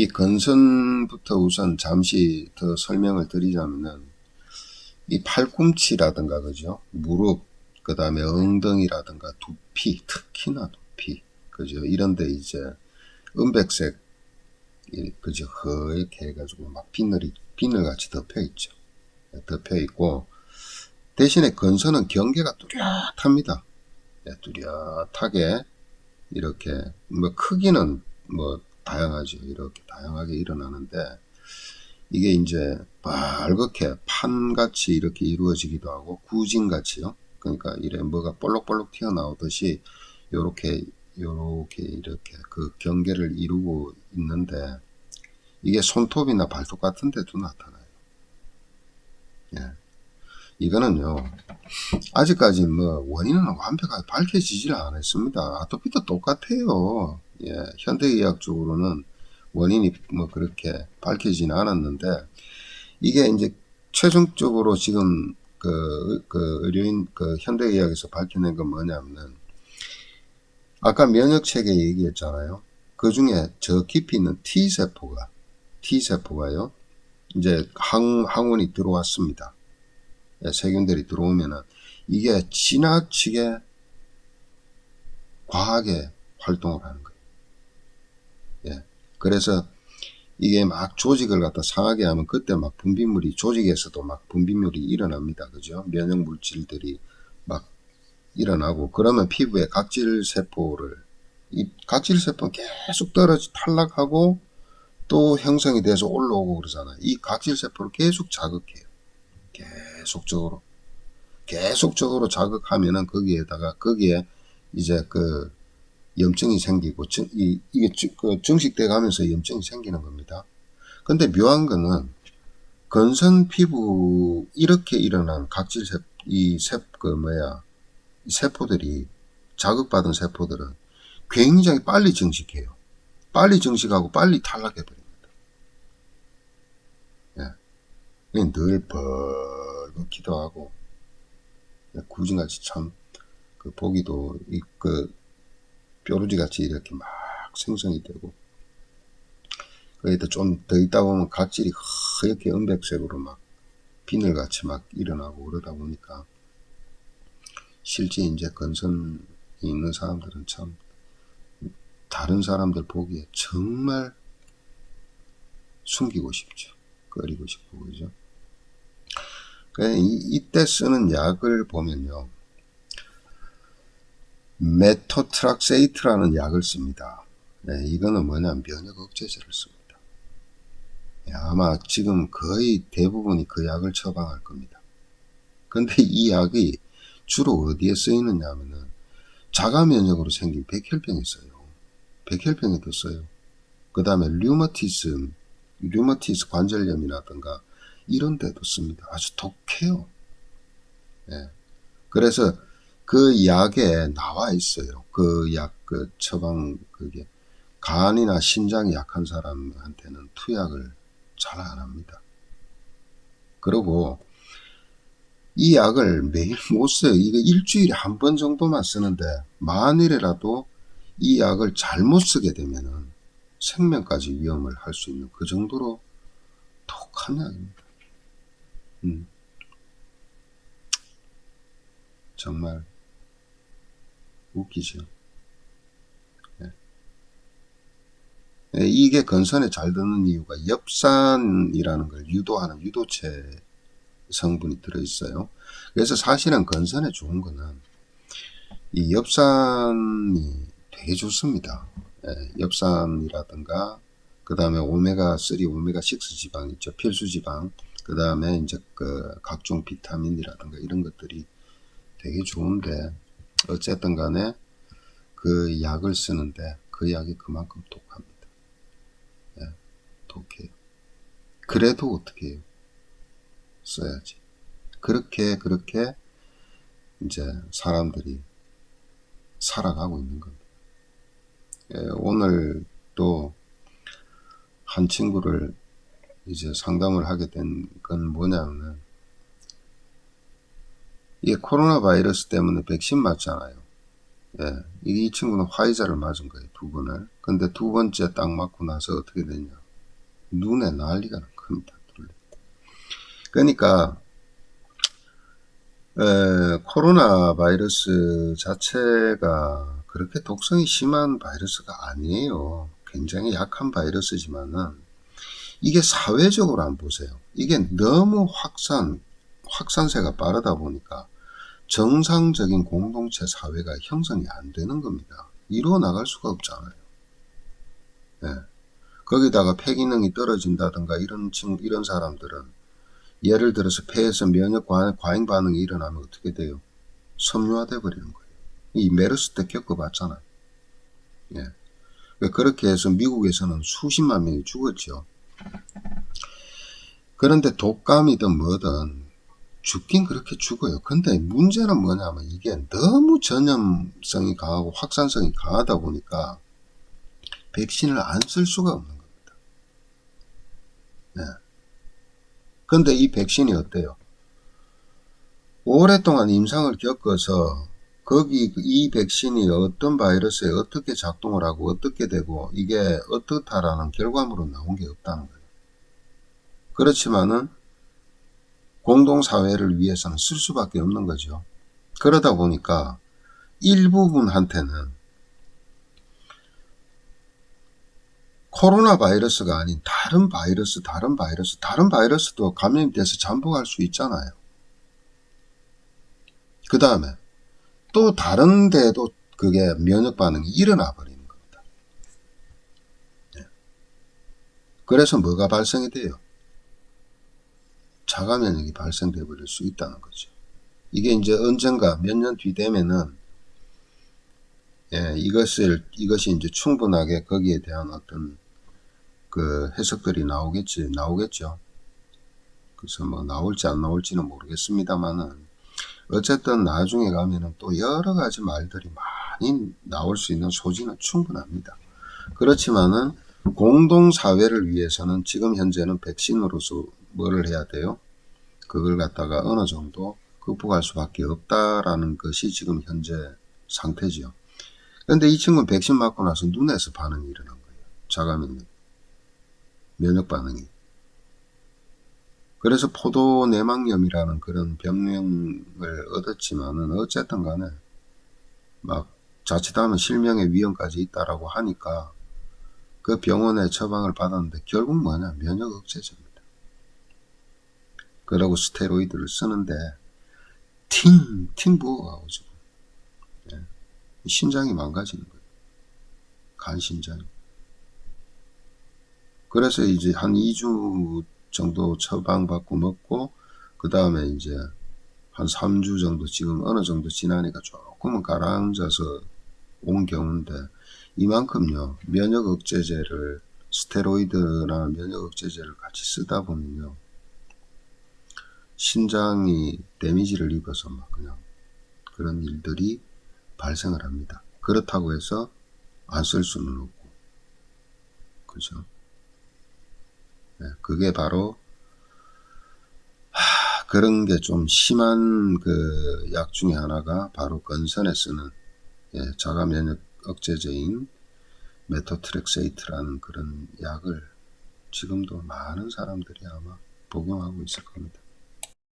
이 건선부터 우선 잠시 더 설명을 드리자면은 이 팔꿈치라든가 그죠? 무릎 그 다음에 엉덩이라든가 두피 특히나 두피 그죠? 이런데 이제 은백색 이 그죠? 허옇게 해가지고 막 비늘이 비늘같이 덮여 있죠. 덮여 있고 대신에 건선은 경계가 뚜렷합니다. 예, 뚜렷하게 이렇게 뭐 크기는 뭐 다양하죠. 이렇게 다양하게 일어나는데 이게 이제 빨갛게 판같이 이렇게 이루어지기도 하고 구진같이요. 그러니까 이래 뭐가 볼록볼록 튀어나오듯이 요렇게 요렇게 이렇게 그 경계를 이루고 있는데 이게 손톱이나 발톱 같은 데도 나타나요. 예. 이거는요, 아직까지 뭐 원인은 완벽하게 밝혀지질 않았습니다. 아토피도 똑같아요. 예, 현대의학적으로는 원인이 뭐 그렇게 밝혀지는 않았는데 이게 이제 최종적으로 지금 그, 그 의료인 그 현대의학에서 밝혀낸 건 뭐냐면은 아까 면역 체계 얘기했잖아요. 그 중에 저 깊이 있는 T 세포가 T 세포가요. 이제 항 항원이 들어왔습니다. 예, 세균들이 들어오면은 이게 지나치게 과하게 활동을 하는 거예요. 예. 그래서 이게 막 조직을 갖다 상하게 하면 그때 막 분비물이 조직에서도 막 분비물이 일어납니다. 그죠? 면역 물질들이 막 일어나고 그러면 피부에 각질 세포를 이 각질 세포는 계속 떨어지 탈락하고 또 형성이 돼서 올라오고 그러잖아요. 이 각질 세포를 계속 자극해요. 계속적으로 계속적으로 자극하면은 거기에다가 거기에 이제 그 염증이 생기고 증, 이, 이게 증- 그 증식돼 가면서 염증이 생기는 겁니다. 근데 묘한 거는 건선 피부 이렇게 일어난 각질 세, 이 세, 그 뭐야 이 세포들이 자극받은 세포들은 굉장히 빨리 증식해요. 빨리 증식하고 빨리 탈락해 버립니다. 예. 늘 벌겋기도 하고 구진같이 참 그 보기도 이그 뾰루지 같이 이렇게 막 생성이 되고 거기다 좀 더 있다 보면 각질이 허옇게 은백색으로 막 비늘같이 막 일어나고 그러다 보니까 실제 이제 건선이 있는 사람들은 참 다른 사람들 보기에 정말 숨기고 싶죠. 꺼리고 싶고 그죠. 이, 이때 쓰는 약을 보면요. 메토트락세이트라는 약을 씁니다. 네, 이거는 뭐냐면 면역 억제제를 씁니다. 예, 아마 지금 거의 대부분이 그 약을 처방할 겁니다. 근데 이 약이 주로 어디에 쓰이느냐 하면은 자가 면역으로 생긴 백혈병에 써요. 백혈병에도 써요. 그 다음에 류머티즘, 류머티스 관절염이라든가 이런 데도 씁니다. 아주 독해요. 예. 그래서 그 약에 나와 있어요. 그 약, 그 처방, 그게 간이나 심장이 약한 사람한테는 투약을 잘 안 합니다. 그리고 이 약을 매일 못 써요. 이거 일주일에 한 번 정도만 쓰는데 만일이라도 이 약을 잘못 쓰게 되면은 생명까지 위험을 할 수 있는 그 정도로 독한 약입니다. 음. 정말 웃기죠. 예. 예, 이게 건선에 잘 드는 이유가 엽산이라는 걸 유도하는 유도체 성분이 들어있어요. 그래서 사실은 건선에 좋은 거는 이 엽산이 되게 좋습니다. 예, 엽산이라든가 그 다음에 오메가3, 오메가6 지방 있죠. 필수 지방. 그 다음에 이제 그 각종 비타민이라든가 이런 것들이 되게 좋은데 어쨌든 간에 그 약을 쓰는데 그 약이 그만큼 독합니다. 예, 독해요. 그래도 어떻게 해요? 써야지. 그렇게 그렇게 이제 사람들이 살아가고 있는 겁니다. 예, 오늘 또한 친구를 이제 상담을 하게 된 건 뭐냐면은 이게 코로나 바이러스 때문에 백신 맞잖아요. 예, 이 친구는 화이자를 맞은 거예요, 두 번을. 근데 두 번째 딱 맞고 나서 어떻게 됐냐. 눈에 난리가 난 겁니다. 그러니까 에, 코로나 바이러스 자체가 그렇게 독성이 심한 바이러스가 아니에요. 굉장히 약한 바이러스지만은 이게 사회적으로 안 보세요. 이게 너무 확산, 확산세가 빠르다 보니까 정상적인 공동체 사회가 형성이 안 되는 겁니다. 이루어 나갈 수가 없잖아요. 예. 거기다가 폐기능이 떨어진다든가 이런 친 이런 사람들은 예를 들어서 폐에서 면역 과- 과잉 반응이 일어나면 어떻게 돼요? 섬유화돼 버리는 거예요. 이 메르스 때 겪어봤잖아요. 예. 그렇게 해서 미국에서는 수십만 명이 죽었죠. 그런데 독감이든 뭐든 죽긴 그렇게 죽어요. 근데 문제는 뭐냐면 이게 너무 전염성이 강하고 확산성이 강하다 보니까 백신을 안 쓸 수가 없는 겁니다. 네. 근데 이 백신이 어때요? 오랫동안 임상을 겪어서 거기 이 백신이 어떤 바이러스에 어떻게 작동을 하고 어떻게 되고 이게 어떻다라는 결과물은 나온 게 없다는 거예요. 그렇지만은 공동사회를 위해서는 쓸 수밖에 없는 거죠. 그러다 보니까 일부분한테는 코로나 바이러스가 아닌 다른 바이러스, 다른 바이러스, 다른 바이러스도 감염이 돼서 잠복할 수 있잖아요. 그 다음에 또 다른 데도 그게 면역 반응이 일어나 버리는 겁니다. 예. 그래서 뭐가 발생이 돼요? 자가 면역이 발생돼 버릴 수 있다는 거죠. 이게 이제 언젠가 몇 년 뒤 되면은 예, 이것을 이것이 이제 충분하게 거기에 대한 어떤 그 해석들이 나오겠지 나오겠죠. 그래서 뭐 나올지 안 나올지는 모르겠습니다만은 어쨌든 나중에 가면은 또 여러 가지 말들이 많이 나올 수 있는 소지는 충분합니다. 그렇지만은 공동 사회를 위해서는 지금 현재는 백신으로서 뭐를 해야 돼요? 그걸 갖다가 어느 정도 극복할 수밖에 없다라는 것이 지금 현재 상태지요. 근데 이 친구는 백신 맞고 나서 눈에서 반응이 일어난 거예요. 자가 면역. 면역 반응이. 그래서 포도 내막염이라는 그런 병명을 얻었지만은 어쨌든 간에 막 자칫하면 실명의 위험까지 있다라고 하니까 그 병원에 처방을 받았는데 결국 뭐냐 면역 억제제입니다. 그러고 스테로이드를 쓰는데 팅, 팅 부어가고 지금 예. 신장이 망가지는 거예요. 간 신장이. 그래서 이제 한 2주 정도 처방받고 먹고 그 다음에 이제 한 3주 정도 지금 어느 정도 지나니까 조금은 가라앉아서 온 경우인데 이만큼요 면역 억제제를 스테로이드나 면역 억제제를 같이 쓰다 보면요 신장이 데미지를 입어서 막 그냥 그런 일들이 발생을 합니다. 그렇다고 해서 안 쓸 수는 없고 그죠? 네, 그게 바로 하, 그런 게 좀 심한 그 약 중에 하나가 바로 건선에 쓰는 예, 자가 면역 억제제인 메토트렉세이트라는 그런 약을 지금도 많은 사람들이 아마 복용하고 있을 겁니다.